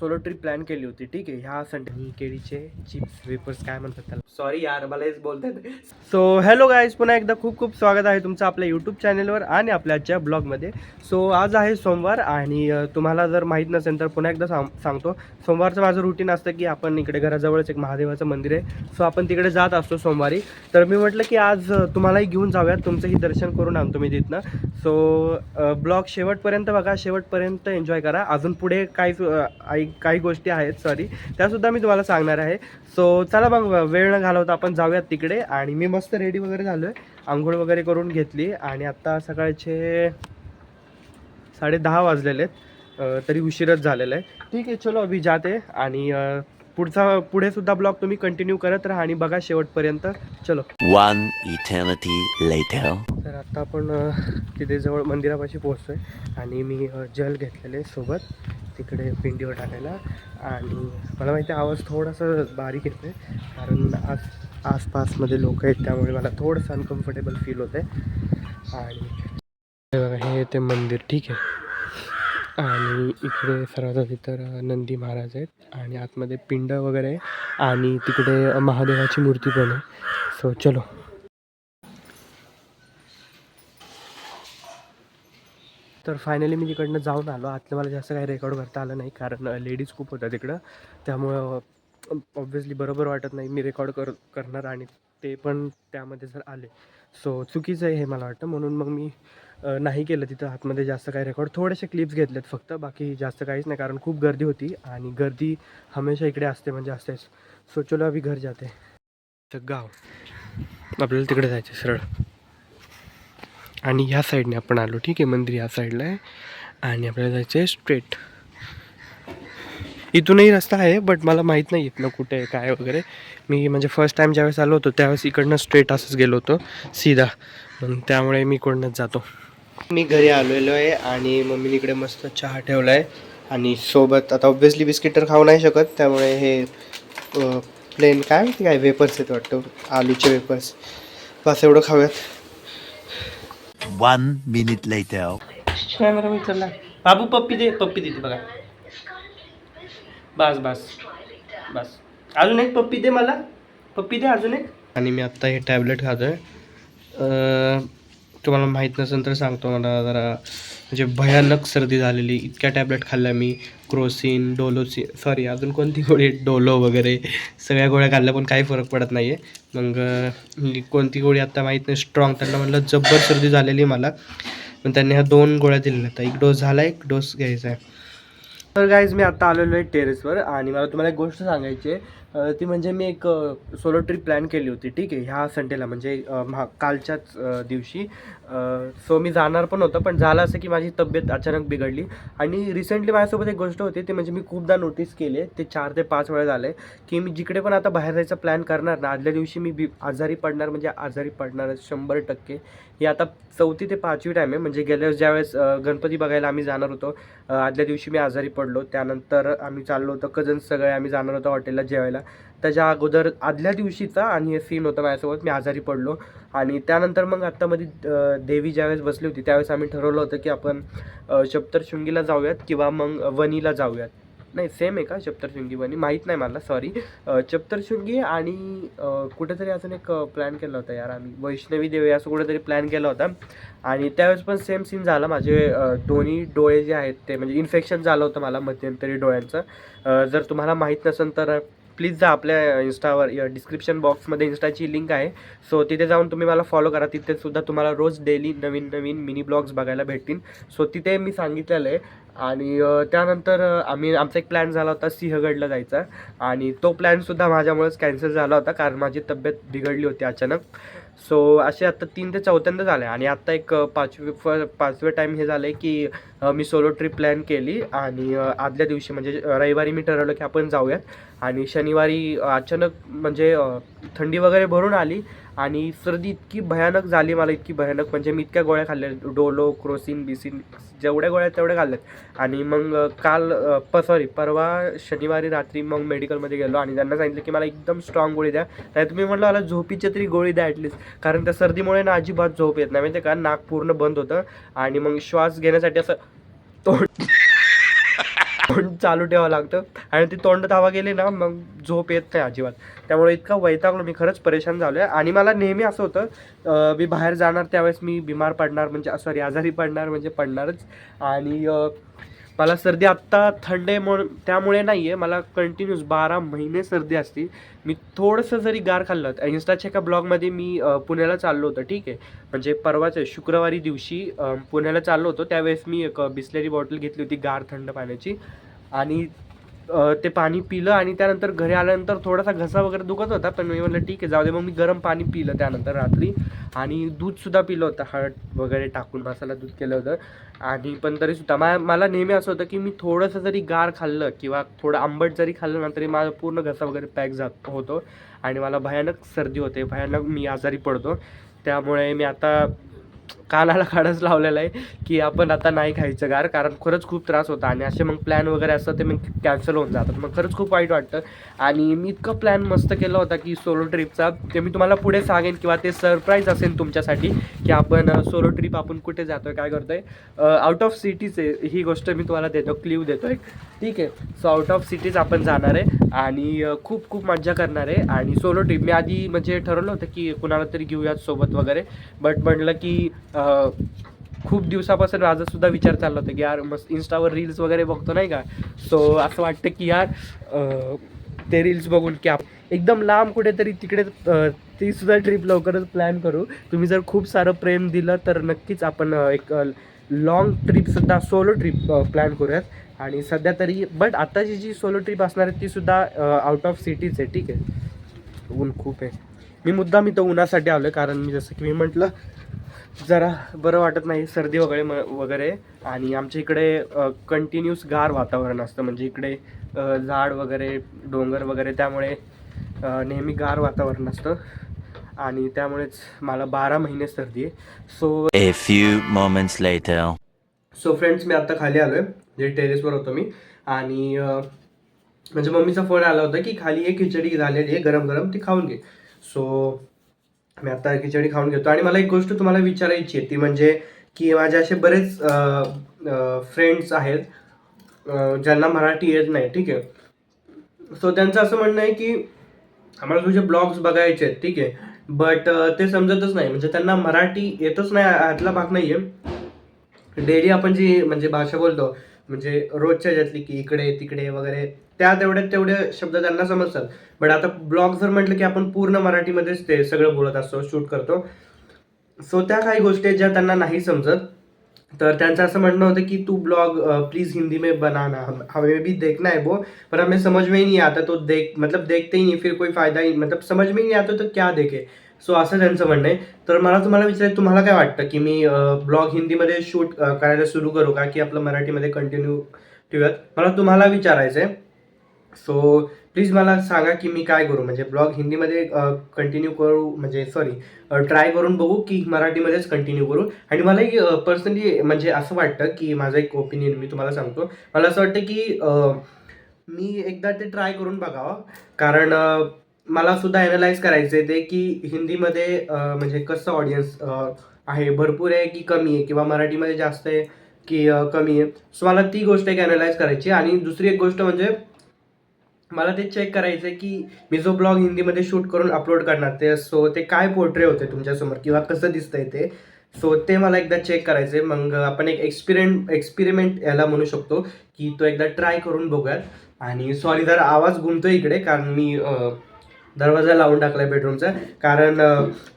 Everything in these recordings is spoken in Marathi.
सोलो ट्रिप प्लॅन केली होती ठीक आहे? ह्या संडे केळीचे चिप्स वेपर्स काय म्हणतात त्याला? सॉरी यार मला हेच बोलतात सो हॅलो गाईज पुन्हा एकदा खूप खूप स्वागत आहे तुमचं आपल्या यूट्यूब चॅनलवर आणि आपल्या आजच्या ब्लॉगमध्ये सो आज आहे सोमवार आणि तुम्हाला जर माहीत नसेल तर पुन्हा एकदा सांग सांगतो. सोमवारचं माझं रुटीन असतं की आपण इकडे घराजवळच एक महादेवाचं मंदिर आहे. सो आपण तिकडे जात असतो सोमवारी. तर मी म्हटलं की आज तुम्हालाही घेऊन जाऊयात. तुमचंही दर्शन करून आणतो मी तिथनं. सो ब्लॉग शेवटपर्यंत बघा. शेवटपर्यंत एन्जॉय करा. अजून पुढे काही सु- अ, आई- काही गोष्टी आहेत सॉरी त्यासुद्धा मी तुम्हाला सांगणार आहे. सो चला मग वेळ न घालवता आपण जाऊयात तिकडे. आणि मी मस्त रेडी वगैरे झालो आहे आंघोळ वगैरे करून घेतली. आणि आत्ता सकाळचे साडे दहा वाजलेले आहेत. तरी उशीरच झालेला आहे. ठीक आहे चलो अभि जाते. आणि पुढचा पुढे सुद्धा ब्लॉग तुम्ही कंटिन्यू करत राहा आणि बघा शेवटपर्यंत. चलो. वन इटर्निटी लेटर तर आत्ता आपण तिथे जवळ मंदिरापाशी पोहोचतोय. आणि मी जल घेतलेले सोबत तिकडे पिंडीवर टाकायला. आणि मला माहिती आहे आवाज थोडासा बारीक येतो आहे कारण आस आसपासमध्ये लोक आहेत त्यामुळे मला थोडंसं अनकम्फर्टेबल फील होतं आहे आणि हे बघा हे ते मंदिर ठीक आहे. आणि इकडे सर्वात आधी तर नंदी महाराज आहेत. आणि आतमध्ये पिंड वगैरे आहे. आणि तिकडे महादेवाची मूर्ती पण आहे. सो चलो. तर फायनली मी तिकडनं जाऊन आलो. आतलं मला जास्त काही रेकॉर्ड करता आलं नाही कारण लेडीज खूप होत्या तिकडं. त्यामुळं ऑब्व्हियसली बरोबर वाटत नाही मी रेकॉर्ड कर करणार आणि ते पण त्यामध्ये जर आले. सो चुकीचं आहे हे मला वाटतं. म्हणून मग मी नाही केलं तिथं. आतमध्ये जास्त काही रेकॉर्ड थोडेसे क्लिप्स घेतलेत फक्त. बाकी जास्त काहीच नाही कारण खूप गर्दी होती आणि गर्दी हमेशा इकडे असते म्हणजे असतेच. सो चलो अभि घर जाते. गाव. आपल्याला तिकडे जायचं सरळ. आणि ह्या साईडने आपण आलो. ठीक आहे मंदिर ह्या साईडला आहे. आणि आपल्याला जायचं आहे स्ट्रेट इथूनही रस्ता आहे बट मला माहीत नाही इथनं कुठे आहे काय वगैरे. मी म्हणजे फर्स्ट टाईम ज्यावेळेस आलो होतो त्यावेळेस इकडनं स्ट्रेट असंच गेलो होतो सीधा. म्हणून त्यामुळे मी इकडनंच जातो. मी घरी आलेलो आहे आणि मम्मीने इकडे मस्त चहा ठेवला आहे. आणि सोबत आता ऑब्व्हियसली बिस्किट तर खाऊ नाही शकत त्यामुळे हे प्लेन काय माहिती काय वेपर्स आहेत वाटतं आलूचे वेपर्स बस एवढं खाऊयात. One minute later. कॅमेरा बाबू पप्पी दे पप्पी देते बघा बस बस बस अजून एक पप्पी दे मला पप्पी दे अजून एक आणि मी आत्ता हे टॅबलेट खातोय अं, तुम्हाला माहीत नसेल तर सांगतो मला जरा म्हणजे भयानक सर्दी झालेली इतक्या टॅबलेट खाल्ल्या मी क्रोसिन डोलोसी सॉरी अजून कोणती गोळी डोलो वगैरे सगळ्या गोळ्या खाल्ल्या पण काही फरक पडत नाही आहे मग कोणती गोळी आत्ता माहीत नाही स्ट्रॉंग त्यांना म्हटलं जब्बर सर्दी झालेली मला. पण त्यांनी ह्या दोन गोळ्या दिलेल्या आहेत. एक डोस झाला एक डोस घ्यायचा आहे. तर गाईज मी आता आलेलो आहे टेरेसवर आणि मला तुम्हाला एक गोष्ट सांगायची आहे. ती म्हणजे मी एक सोलो ट्रिप प्लॅन केली होती ठीक आहे ह्या संडेला म्हणजे महा कालच्याच दिवशी. सो मी जाणार पण होतं पण झालं असं की माझी तब्येत अचानक बिघडली. आणि रिसेंटली माझ्यासोबत एक गोष्ट होती ती म्हणजे मी खूपदा नोटीस केली ते चार ते पाच वेळा झाले की मी जिकडे पण आता बाहेर जायचा प्लॅन करणार ना आदल्या दिवशी मी बी आजारी पडणार म्हणजे आजारी पडणार शंभर टक्के. ही आता चौथी ते पाचवी टाईम आहे म्हणजे गेल्या ज्यावेळेस गणपती बघायला आम्ही जाणार होतो आदल्या दिवशी मी आजारी पडलो त्यानंतर आम्ही चाललो होतो कजन्स सगळे आम्ही जाणार होतो हॉटेलला जेवायला. त्याच्या अगोदर आदल्या दिवशीचा आणि हे सीन होतं माझ्यासोबत मी आजारी पडलो. आणि त्यानंतर मग आत्तामध्ये देवी ज्यावेळेस बसली होती त्यावेळेस आम्ही ठरवलं होतं की आपण अ, जाऊयात किंवा मग वनीला जाऊयात. नाही सेम आहे का सप्तशृंगी वनी माहीत नाही मला सॉरी चप्तरशृंगी आणि कुठेतरी अजून एक प्लॅन केला होता यार आम्ही. वैष्णवी देवी असं कुठेतरी प्लॅन केला होता. आणि त्यावेळेस पण सेम सीन झाला. माझे दोन्ही डोळे जे आहेत ते म्हणजे इन्फेक्शन झालं होतं मला मध्यंतरी डोळ्यांचं. जर तुम्हाला माहीत नसेल तर प्लीज जा आपल्या इन्स्टावर डिस्क्रिप्शन बॉक्समध्ये इन्स्टाची लिंक आहे. सो तिथे जाऊन तुम्ही मला फॉलो करा. तिथे सुद्धा तुम्हाला रोज डेली नवीन नवीन मिनी ब्लॉग्स बघायला भेटतील. सो तिथे मी सांगितलेलं आहे. आणि त्यानंतर आम्ही आमचा एक प्लॅन झाला होता सिंहगडला जायचा. आणि तो प्लॅनसुद्धा माझ्यामुळेच कॅन्सल झाला होता. कारण माझी तब्येत बिघडली होती अचानक. सो असे आता तीन ते चौथ्यांदा झाले. आणि आत्ता एक पाचवी पाचवे फ पाचवे टाईम हे झालं आहे की मी सोलो ट्रिप प्लॅन केली. आणि आदल्या दिवशी म्हणजे रविवारी मी ठरवलं की आपण जाऊयात. आणि शनिवारी अचानक म्हणजे थंडी वगैरे भरून आली. आणि सर्दी इतकी भयानक झाली मला इतकी भयानक. म्हणजे मी इतक्या गोळ्या खाल्ल्या डोलो क्रोसिन बिसिन जेवढ्या गोळ्या तेवढ्या खाल्ल्यात. आणि मग काल प सॉरी परवा शनिवारी रात्री मग मेडिकलमध्ये गेलो आणि त्यांना सांगितलं की मला एकदम स्ट्रॉंग गोळी द्या. नाही तुम्ही म्हटलं मला झोपीची तरी गोळी द्या ॲटलीस्ट कारण त्या सर्दीमुळे ना अजिबात झोप येत नाही. माहिती का? नाक पूर्ण बंद होतं आणि मग श्वास घेण्यासाठी असं तोंड तोंड चालू ठेवावं लागतं. आणि ती तोंड धावा गेली ना मग झोप येत नाही अजिबात. त्यामुळे इतका वैतागलो मी खरंच परेशान झालो आहे आणि मला नेहमी असं होतं मी बाहेर जाणार त्यावेळेस मी बिमार पडणार म्हणजे सॉरी आजारी पडणार म्हणजे पडणारच. आणि मला सर्दी आत्ता थंड आहे म्हणून त्यामुळे नाही आहे मला कंटिन्यूस बारा महिने सर्दी असते. मी थोडंसं जरी गार खाल्लं तर इन्स्टाच्या एका ब्लॉगमध्ये मी पुण्याला चाललो होतो ठीक आहे. म्हणजे परवाच शुक्रवारी दिवशी पुण्याला चाललो होतो. त्यावेळेस मी एक बिस्लेरी बॉटल घेतली होती गार थंड पाण्याची. आणि ते पाणी पिलं आणि त्यानंतर घरी आल्यानंतर थोडासा घसा वगैरे दुखत होता पण मी म्हटलं ठीक आहे जाऊ दे. मग मी गरम पाणी पिलं त्यानंतर रात्री आणि दूधसुद्धा पिलं होतं हळद वगैरे टाकून मसाला दूध केलं होतं. आणि पण तरीसुद्धा मा मला नेहमी असं होतं की मी थोडंसं जरी गार खाल्लं किंवा थोडं आंबट जरी खाल्लं ना तरी माझा पूर्ण घसा वगैरे पॅक जात होतो आणि मला भयानक सर्दी होते भयानक मी आजारी पडतो. त्यामुळे मी आता कानाला खाडच लावलेला आहे की आपण आता नाही खायचं गार कारण खरंच खूप त्रास होता आणि असे मग प्लॅन वगैरे असतात ते मग कॅन्सल होऊन जातात. मग खरंच खूप वाईट वाटतं. आणि मी इतकं प्लॅन मस्त केला होता की सोलो ट्रिपचा ते मी तुम्हाला पुढे सांगेन किंवा ते सरप्राईज असेल तुमच्यासाठी की आपण सोलो ट्रिप आपण कुठे जातो आहे काय करतो आहे आउट ऑफ सिटीज आहे. ही गोष्ट मी तुम्हाला देतो क्लिव देतो आहे ठीक आहे. सो आउट ऑफ सिटीज आपण जाणार आहे आणि खूप खूप मज्जा करणार आहे. आणि सोलो ट्रिप मी आधी म्हणजे ठरवलं होतं की कुणाला तरी घेऊयात सोबत वगैरे. बट म्हटलं की खूप दिवसापासून माझासुद्धा विचार चालला होता की यार मस्त इन्स्टावर रील्स वगैरे बघतो नाही का? सो असं वाटतं की यार ते रील्स बघून की आप एकदम लांब कुठेतरी तिकडे तीसुद्धा ती सुद्धा ट्रिप लवकरच प्लॅन करू. तुम्ही जर खूप सारं प्रेम दिलं तर नक्कीच आपण एक लॉंग ट्रिपसुद्धा सोलो ट्रिप प्लॅन करूयात. आणि सध्या तरी बट आताची जी सोलो ट्रिप असणार आहे ती सुद्धा आउट ऑफ सिटीज आहे ठीक आहे. ऊन खूप आहे. मी मुद्दाम इथं उन्हासाठी आलो आहे कारण मी जसं की मी म्हटलं जरा बरं वाटत नाही सर्दी वगैरे म वगैरे. आणि आमच्या इकडे कंटिन्यूस गार वातावरण असतं. म्हणजे इकडे झाड वगैरे डोंगर वगैरे त्यामुळे नेहमी गार वातावरण असतं. आणि त्यामुळेच मला बारा महिने सर्दी आहे. So A few moments later. So friends मी आता खाली आलो आहे जे टेरेसवर होतो मी. आणि म्हणजे मम्मीचा फोन आला होता की खाली एक खिचडी झालेली आहे गरम गरम ती खाऊन घे. सो मी आता खिचडी खाऊन घेतो. आणि मला एक गोष्ट तुम्हाला विचारायची आहे ती म्हणजे की माझे असे बरेच फ्रेंड्स आहेत ज्यांना मराठी येत नाही ठीक आहे? सो त्यांचं असं म्हणणं आहे की आम्हाला तुझे ब्लॉग्स बघायचे आहेत ठीक आहे? बट ते समजतच नाही. म्हणजे त्यांना मराठी येतच नाही आतला भाग नाही आहे डेली आपण जी म्हणजे भाषा बोलतो म्हणजे रोजच्या ज्यातली की इकडे तिकडे वगैरे त्या तेवढे तेवढे शब्द त्यांना समजतात. बट आता ब्लॉग जर म्हटलं की आपण पूर्ण मराठीमध्येच ते सगळं बोलत असतो शूट करतो. सो त्या काही गोष्टी आहेत ज्या त्यांना नाही समजत. तर त्यांचं असं म्हणणं होतं की तू ब्लॉग प्लीज हिंदी में बनाना हम हमें भी देखना है वो. पर हमें समझ में ही नहीं आता तो देख मतलब देखते ही नहीं फिर कोई फायदा ही मतलब समझ में ही नहीं आता तो क्या देखे? सो असं त्यांचं म्हणणं आहे. तर मला तुम्हाला विचारायचं तुम्हाला काय वाटतं की मी ब्लॉग हिंदीमध्ये शूट करायला सुरू करू का की आपलं मराठीमध्ये कंटिन्यू ठेवूयात? मला तुम्हाला विचारायचं आहे सो प्लीज मला सांगा की मी काय करू? म्हणजे ब्लॉग हिंदीमध्ये कंटिन्यू करू म्हणजे सॉरी ट्राय करून बघू की मराठीमध्येच कंटिन्यू करू. आणि मला एक पर्सनली म्हणजे असं वाटतं की माझं एक ओपिनियन मी तुम्हाला सांगतो. मला असं वाटतं की मी एकदा ते ट्राय करून बघावं. कारण मला सुद्धा ॲनलाइज करायचं आहे ते की हिंदीमध्ये म्हणजे कसं ऑडियन्स आहे भरपूर आहे की कमी आहे किंवा मराठीमध्ये जास्त आहे की कमी आहे. सो मला ती गोष्ट एक ॲनलाइज करायची आणि दुसरी एक गोष्ट म्हणजे मला ते चेक करायचं आहे की मी जो ब्लॉग हिंदीमध्ये शूट करून अपलोड करणार ते सो ते काय पोर्ट्रे होते तुमच्यासमोर किंवा कसं दिसतंय ते सो ते मला एकदा चेक करायचं आहे मग आपण एक एक्सपिरिमेंट याला म्हणू शकतो की तो एकदा ट्राय करून बघूयात. आणि सॉरी जर आवाज गुंतोय इकडे कारण मी दरवाजा लावून टाकलाय बेडरूमचा कारण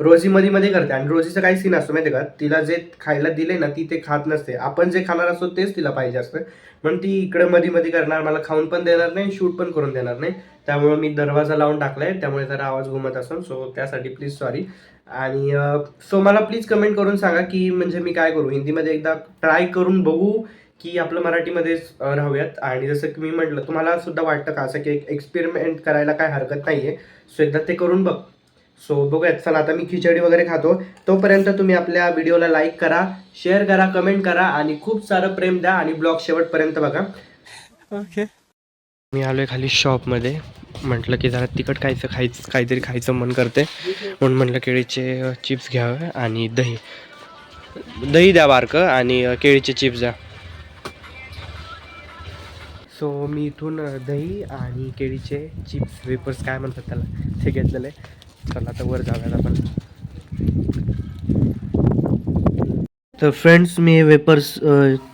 रोजी मध्ये मध्ये करते. आणि रोजीचं काही सीन असतो माहिती आहे का? तिला जे खायला दिले ना ती ते खात नसते. आपण जे खाणार असतो तेच तिला पाहिजे असतं. म्हणून ती इकडे मध्ये मध्ये करणार मला खाऊन पण देणार नाही शूट पण करून देणार नाही. त्यामुळे मी दरवाजा लावून टाकलाय. त्यामुळे जरा आवाज घुमत असून. सो त्यासाठी प्लीज सॉरी आणि सो मला प्लीज कमेंट करून सांगा की म्हणजे मी काय करू? हिंदीमध्ये एकदा ट्राय करून बघू. की आपलं मराठीमध्येच राहूयात. आणि जसं की मी म्हटलं तुम्हाला सुद्धा वाटतं का असं की एक एक्सपेरिमेंट करायला काय हरकत नाही आहे सो एकदा ते करून बघ. सो बघूयात. चला आता मी खिचडी वगैरे खातो. तोपर्यंत तुम्ही आपल्या व्हिडिओला लाईक करा शेअर करा कमेंट करा आणि खूप सारं प्रेम द्या आणि ब्लॉग शेवटपर्यंत बघा. ओके. मी आलोय खाली शॉपमध्ये. म्हटलं की जरा तिखट खायचं खायचं काहीतरी खायचं मन करते म्हणून म्हटलं केळीचे चिप्स घ्यावे आणि दही. दही द्या बारकं आणि केळीचे चिप्स द्या. सो मी इथून दही आणि केळीचे चिप्स वेपर्स काय म्हणतात त्याला ते घेतलेले चला आता वर जाऊयात आपण. तर फ्रेंड्स मी हे वेपर्स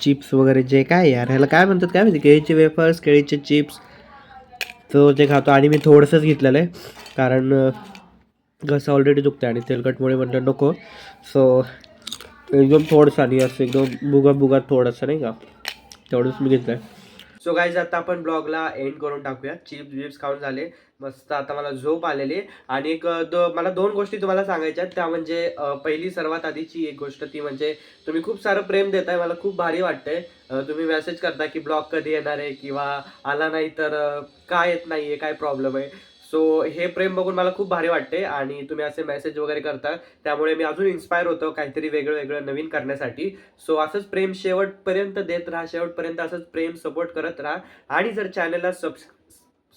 चिप्स वगैरे जे काय यार ह्याला काय म्हणतात काय माहिती? केळीचे वेफर्स केळीचे चिप्स तो ते खातो आणि मी थोडंसंच घेतलेलं आहे. कारण घसा ऑलरेडी दुखते आणि तेलकटमुळे म्हटलं नको. सो एकदम थोडंसं आणि असं एकदम बुगा बुगा थोडंसं नाही का? तेवढंच मी घेतलं आहे सो गाईज आता आपण ब्लॉगला एंड करून टाकूया. चिप्स विप्स खाऊन झाले. मस्त आता मला झोप आलेली आहे. आणि एक दो मला दोन गोष्टी तुम्हाला सांगायच्या त्या म्हणजे पहिली सर्वात आधीची एक गोष्ट ती म्हणजे तुम्ही खूप सारं प्रेम देताय. मला खूप भारी वाटतंय. तुम्ही मेसेज करता की ब्लॉग कधी येणार आहे? किंवा आला नाही तर काय येत नाही आहे काय प्रॉब्लेम आहे? सो हे प्रेम बघून मला खूप भारी वाटते आणि तुम्ही असे मेसेज वगैरे करता. त्यामुळे मी अजून इन्स्पायर होतो काहीतरी वेगळं वेगळं नवीन करण्यासाठी. सो असंच प्रेम शेवटपर्यंत देत राहा. शेवटपर्यंत असंच प्रेम सपोर्ट करत राहा. आणि जर चॅनलला सबस्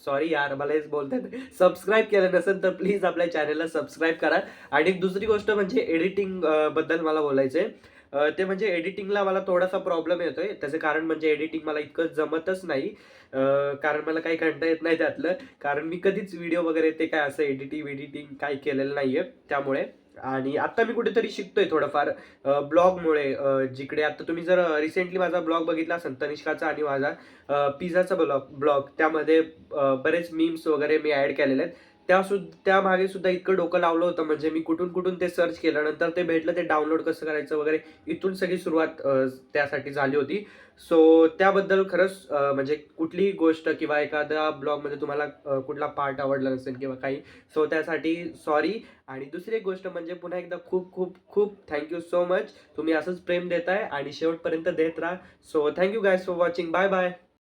सॉरी यार मला हेच बोलतात सबस्क्राईब केलं नसेल तर प्लीज आपल्या चॅनलला सबस्क्राईब करा. आणि एक दुसरी गोष्ट म्हणजे एडिटिंगबद्दल मला बोलायचं आहे ते म्हणजे एडिटिंगला मला थोडासा प्रॉब्लेम येतोय. त्याचं कारण म्हणजे एडिटिंग मला इतकं जमतच नाही. कारण मला काही कंटा येत नाही त्यातलं. कारण मी कधीच व्हिडिओ वगैरे ते काय असं एडिटिंग एडिटिंग काही केलेलं नाही आहे त्यामुळे. आणि आत्ता मी कुठेतरी शिकतोय थोडंफार ब्लॉगमुळे. जिकडे आता तुम्ही जर रिसेंटली माझा ब्लॉग बघितला असेल तनिष्काचा आणि माझा पिझाचा ब्लॉग ब्लॉग त्यामध्ये बरेच मीम्स वगैरे मी ॲड केलेले आहेत. त्या सुद्धा त्या मागे सुद्धा इतकं डोकं लावलं होतं. म्हणजे मी कुठून कुठून ते सर्च केलं नंतर ते भेटलं ते डाउनलोड कसं करायचं वगैरे इथून सगळी सुरुवात त्यासाठी झाली होती. सो त्याबद्दल खरंच म्हणजे कुठलीही गोष्ट किंवा एखाद्या ब्लॉगमध्ये तुम्हाला कुठला पार्ट आवडला नसेल किंवा काही सो त्यासाठी सॉरी आणि दुसरी एक गोष्ट म्हणजे पुन्हा एकदा खूप खूप खूप थँक्यू सो मच तुम्ही असंच प्रेम देताय आणि शेवटपर्यंत देत राहा. So thank you guys for watching bye bye